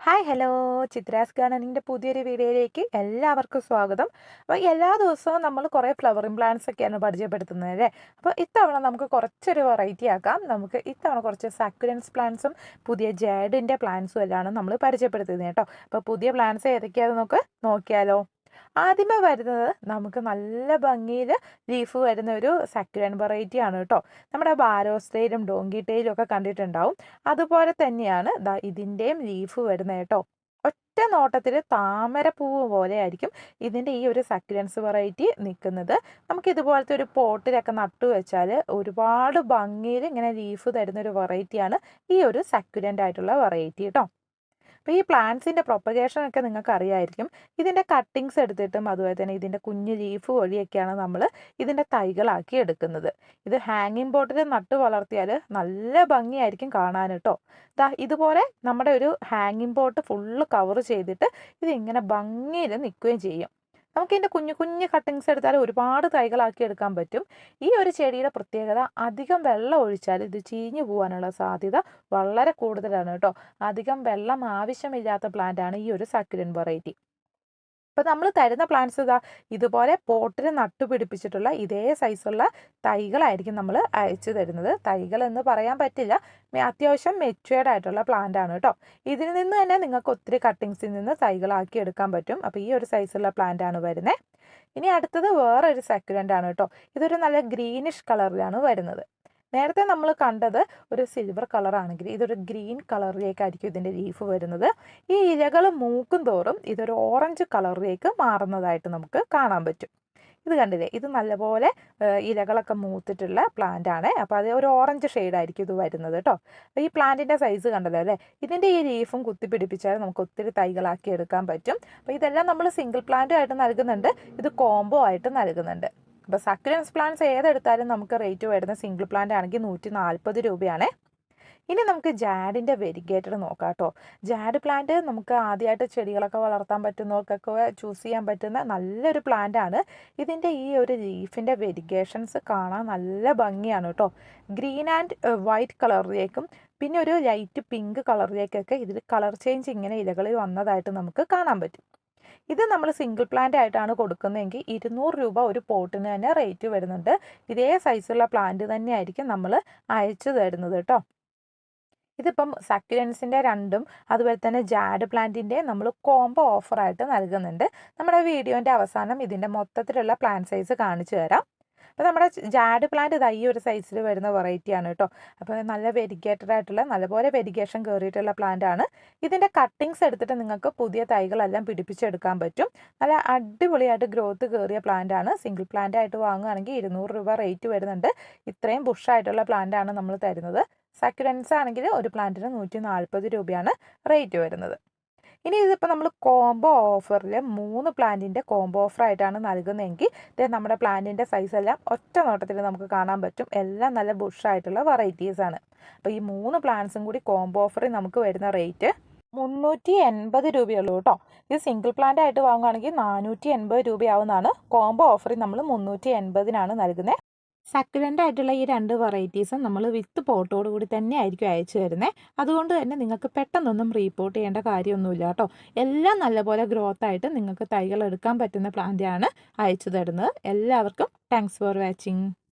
Hi hello. Chitra's ഗാർഡനിന്റെ പുതിയൊരു വീഡിയോയിലേക്ക് എല്ലാവർക്കും സ്വാഗതം. അപ്പോൾ എല്ലാ ദിവസവും നമ്മൾ കുറേ ഫ്ലവറിങ് പ്ലാന്റ്സ് ഒക്കെയാണ് പരിചയപ്പെടുത്തുന്നത് അല്ലേ? അപ്പോൾ ഇത്തവണ നമുക്ക് കുറച്ചൊരു വെറൈറ്റി ആക്കാം. നമുക്ക് ഇത്തവണ കുറച്ച് സക്കുലൻസ് പ്ലാന്റ്സും പുതിയ ജാഡിന്റെ പ്ലാന്റ്സും എല്ലാം നമ്മൾ പരിചയപ്പെടുത്തുന്നത് കേട്ടോ. അപ്പോൾ പുതിയ പ്ലാന്റ്സ് ഏതൊക്കെയാണെന്ന് നമുക്ക് നോക്കിയാലോ. ആദ്യമേ വരുന്നത് നമുക്ക് നല്ല ഭംഗിയിൽ ലീഫ് വരുന്ന ഒരു സക്കുലൻ വെറൈറ്റി ആണ് കേട്ടോ. നമ്മുടെ ബാരോസ്റ്റയിലും ഡോങ്കിട്ടയിലും ഒക്കെ കണ്ടിട്ടുണ്ടാവും. അതുപോലെ തന്നെയാണ് ഇതിന്റെയും ലീഫ് വരുന്നത് കേട്ടോ. ഒറ്റ നോട്ടത്തിൽ താമരപ്പൂവ് പോലെ ആയിരിക്കും ഇതിന്റെ ഈ ഒരു സക്കുലൻസ് വെറൈറ്റി നിൽക്കുന്നത്. നമുക്ക് ഇതുപോലത്തെ ഒരു പോട്ടിലൊക്കെ നട്ടു വെച്ചാൽ ഒരുപാട് ഭംഗിയിൽ ഇങ്ങനെ ലീഫ് തരുന്ന ഒരു വെറൈറ്റിയാണ് ഈ ഒരു സക്കുലന്റ് ആയിട്ടുള്ള വെറൈറ്റി കേട്ടോ. അപ്പോൾ ഈ പ്ലാന്റ്സിന്റെ പ്രൊപ്പഗേഷൻ ഒക്കെ നിങ്ങൾക്ക് അറിയായിരിക്കും. ഇതിന്റെ കട്ടിങ്സ് എടുത്തിട്ടും അതുപോലെ തന്നെ ഇതിന്റെ കുഞ്ഞ് ലീഫ് വഴിയൊക്കെയാണ് നമ്മൾ ഇതിന്റെ തൈകളാക്കി എടുക്കുന്നത്. ഇത് ഹാങ്ങിങ് ബോട്ടിൽ നട്ട് വളർത്തിയാൽ നല്ല ഭംഗിയായിരിക്കും കാണാൻ കേട്ടോ ദാ ഇതുപോലെ നമ്മുടെ ഒരു ഹാങ്ങിങ് ബോട്ട് ഫുള്ള് കവർ ചെയ്തിട്ട് ഇത് ഇങ്ങനെ ഭംഗിയിൽ നിൽക്കുകയും ചെയ്യും. നമുക്ക് ഇതിന്റെ കുഞ്ഞു കുഞ്ഞു കട്ടിങ്സ് എടുത്താൽ ഒരുപാട് തൈകളാക്കി എടുക്കാൻ പറ്റും. ഈ ഒരു ചെടിയുടെ പ്രത്യേകത അധികം വെള്ളം ഒഴിച്ചാൽ ഇത് ചീഞ്ഞു പോകാനുള്ള സാധ്യത വളരെ കൂടുതലാണ് കേട്ടോ. അധികം വെള്ളം ആവശ്യമില്ലാത്ത പ്ലാന്റ് ആണ് ഈ ഒരു സക്കുലൻ വെറൈറ്റി അപ്പോൾ നമ്മൾ തരുന്ന പ്ലാന്റ്സ് ഇതാ ഇതുപോലെ പോട്ടിൽ നട്ടുപിടിപ്പിച്ചിട്ടുള്ള ഇതേ സൈസുള്ള തൈകളായിരിക്കും നമ്മൾ അയച്ചു തരുന്നത്. തൈകൾ എന്ന് പറയാൻ പറ്റില്ല. അത്യാവശ്യം മെച്ചുവേർഡ് ആയിട്ടുള്ള പ്ലാന്റ് ആണ് കേട്ടോ ഇതിൽ നിന്ന് തന്നെ നിങ്ങൾക്ക് ഒത്തിരി കട്ടിങ്സിൽ നിന്ന് തൈകളാക്കി എടുക്കാൻ പറ്റും. അപ്പോൾ ഈ ഒരു സൈസുള്ള പ്ലാന്റ് ആണ് വരുന്നത് ഇനി അടുത്തത് വേറൊരു സക്കുലന്റ് ആണ് കേട്ടോ ഇതൊരു നല്ല ഗ്രീനിഷ് കളറിലാണ് വരുന്നത്. നേരത്തെ നമ്മൾ കണ്ടത് ഒരു സിൽവർ കളർ ആണെങ്കിൽ ഇതൊരു ഗ്രീൻ കളറിലേക്കായിരിക്കും ഇതിന്റെ ലീഫ് വരുന്നത്. ഈ ഇലകൾ മൂക്കും തോറും ഇതൊരു ഓറഞ്ച് കളറിലേക്ക് മാറുന്നതായിട്ട് നമുക്ക് കാണാൻ പറ്റും. ഇത് കണ്ടില്ലേ? ഇത് നല്ലപോലെ ഇലകളൊക്കെ മൂത്തിട്ടുള്ള പ്ലാന്റ് ആണ്. അപ്പോൾ അത് ഒരു ഓറഞ്ച് ഷെയ്ഡായിരിക്കും ഇത് വരുന്നത് കേട്ടോ ഈ പ്ലാന്റിന്റെ സൈസ് കണ്ടല്ലോ അല്ലേ? ഇതിന്റെ ഈ ലീഫും കുത്തിപ്പിടിപ്പിച്ചാൽ നമുക്ക് ഒത്തിരി തൈകളാക്കി എടുക്കാൻ പറ്റും. അപ്പോൾ ഇതെല്ലാം നമ്മൾ സിംഗിൾ പ്ലാന്റ് ആയിട്ട് നൽകുന്നുണ്ട്. ഇത് കോംബോ ആയിട്ട് നൽകുന്നുണ്ട്. അപ്പോൾ സക്കുലൻസ് പ്ലാന്റ്സ് ഏതെടുത്താലും നമുക്ക് റേറ്റ് വരുന്ന സിംഗിൾ പ്ലാന്റ് ആണെങ്കിൽ നൂറ്റി നാൽപ്പത് രൂപയാണ്. ഇനി നമുക്ക് ജാഡിന്റെ വെരിഗേറ്റഡ് നോക്കാം കേട്ടോ. ജാഡ് പ്ലാന്റ് നമുക്ക് ആദ്യമായിട്ട് ചെടികളൊക്കെ വളർത്താൻ പറ്റുന്നവർക്കൊക്കെ ചൂസ് ചെയ്യാൻ പറ്റുന്ന നല്ലൊരു പ്ലാന്റ് ആണ്. ഇതിന്റെ ഈ ഒരു ലീഫിന്റെ വെരിഗേഷൻസ് കാണാൻ നല്ല ഭംഗിയാണ് കേട്ടോ. ഗ്രീൻ ആൻഡ് വൈറ്റ് കളറിലേക്കും പിന്നെ ഒരു ലൈറ്റ് പിങ്ക് കളറിലേക്കൊക്കെ ഇതിൽ കളർ ചേഞ്ച് ഇങ്ങനെ ഇലകളിൽ വന്നതായിട്ട് നമുക്ക് കാണാൻ പറ്റും. ഇത് നമ്മൾ സിംഗിൾ പ്ലാന്റ് ആയിട്ടാണ് കൊടുക്കുന്നതെങ്കിൽ ഇരുന്നൂറ് രൂപ ഒരു പോട്ടിന് തന്നെ റേറ്റ് വരുന്നുണ്ട്. ഇതേ സൈസുള്ള പ്ലാന്റ് തന്നെയായിരിക്കും നമ്മൾ അയച്ചു തരുന്നത് കേട്ടോ ഇതിപ്പം സക്യുലൻസിന്റെ രണ്ടും അതുപോലെ തന്നെ ജാഡ് പ്ലാന്റിന്റെ നമ്മൾ കോംബോ ഓഫറായിട്ട് നൽകുന്നുണ്ട്. നമ്മുടെ വീഡിയോന്റെ അവസാനം ഇതിന്റെ മൊത്തത്തിലുള്ള പ്ലാന്റ് സൈസ് കാണിച്ചു തരാം. അപ്പോൾ നമ്മുടെ ജാഡ് പ്ലാന്റ് ഇതാ ഈ ഒരു സൈസിൽ വരുന്ന വെറൈറ്റിയാണ് കേട്ടോ അപ്പോൾ നല്ല വെരിഗേറ്റഡ് ആയിട്ടുള്ള നല്ലപോലെ വെരിഗേഷൻ കയറിയിട്ടുള്ള പ്ലാന്റ് ആണ്. ഇതിന്റെ കട്ടിങ്സ് എടുത്തിട്ട് നിങ്ങൾക്ക് പുതിയ തൈകളെല്ലാം പിടിപ്പിച്ചെടുക്കാൻ പറ്റും. നല്ല അടിപൊളിയായിട്ട് ഗ്രോത്ത് കയറിയ പ്ലാന്റ് ആണ്. സിംഗിൾ പ്ലാന്റ് ആയിട്ട് വാങ്ങുകയാണെങ്കിൽ ഇരുന്നൂറ് രൂപ റേറ്റ് വരുന്നുണ്ട്. ഇത്രയും ബുഷായിട്ടുള്ള പ്ലാന്റ് ആണ് നമ്മൾ തരുന്നത്. സക്കുലൻസ് ആണെങ്കിൽ ഒരു പ്ലാന്റിന് നൂറ്റി നാൽപ്പത് രൂപയാണ് റേറ്റ് വരുന്നത്. ഇനി ഇതിപ്പോൾ നമ്മൾ കോംബോ ഓഫറിൽ മൂന്ന് പ്ലാന്റിന്റെ കോംബോ ഓഫറായിട്ടാണ് നൽകുന്നതെങ്കിൽ ഇത് നമ്മുടെ പ്ലാന്റിന്റെ സൈസ് എല്ലാം ഒറ്റ നോട്ടത്തിൽ നമുക്ക് കാണാൻ പറ്റും. എല്ലാം നല്ല ബുഷായിട്ടുള്ള വെറൈറ്റീസ് ആണ്. അപ്പോൾ ഈ മൂന്ന് പ്ലാന്റ്സും കൂടി കോംബോ ഓഫറിൽ നമുക്ക് വരുന്ന റേറ്റ് മുന്നൂറ്റി എൺപത് രൂപയുള്ളൂ കേട്ടോ. ഇത് സിംഗിൾ പ്ലാന്റ് ആയിട്ട് വാങ്ങുകയാണെങ്കിൽ നാനൂറ്റി എൺപത് രൂപയാവുന്നതാണ്. കോംബോ ഓഫറിൽ നമ്മൾ മുന്നൂറ്റി എൺപതിനാണ് നൽകുന്നത് സക്കുലന്റ് ആയിട്ടുള്ള ഈ രണ്ട് വെറൈറ്റീസും നമ്മൾ വിത്ത് പോട്ടോട് കൂടി തന്നെ ആയിരിക്കും അയച്ചു തരുന്നത് അതുകൊണ്ട് തന്നെ നിങ്ങൾക്ക് പെട്ടെന്നൊന്നും റീപോർട്ട് ചെയ്യേണ്ട കാര്യമൊന്നുമില്ല കേട്ടോ. എല്ലാം നല്ലപോലെ ഗ്രോത്ത് ആയിട്ട് നിങ്ങൾക്ക് തൈകൾ എടുക്കാൻ പറ്റുന്ന പ്ലാന്റാണ് അയച്ചു തരുന്നത്. എല്ലാവർക്കും താങ്ക്സ് ഫോർ വാച്ചിങ്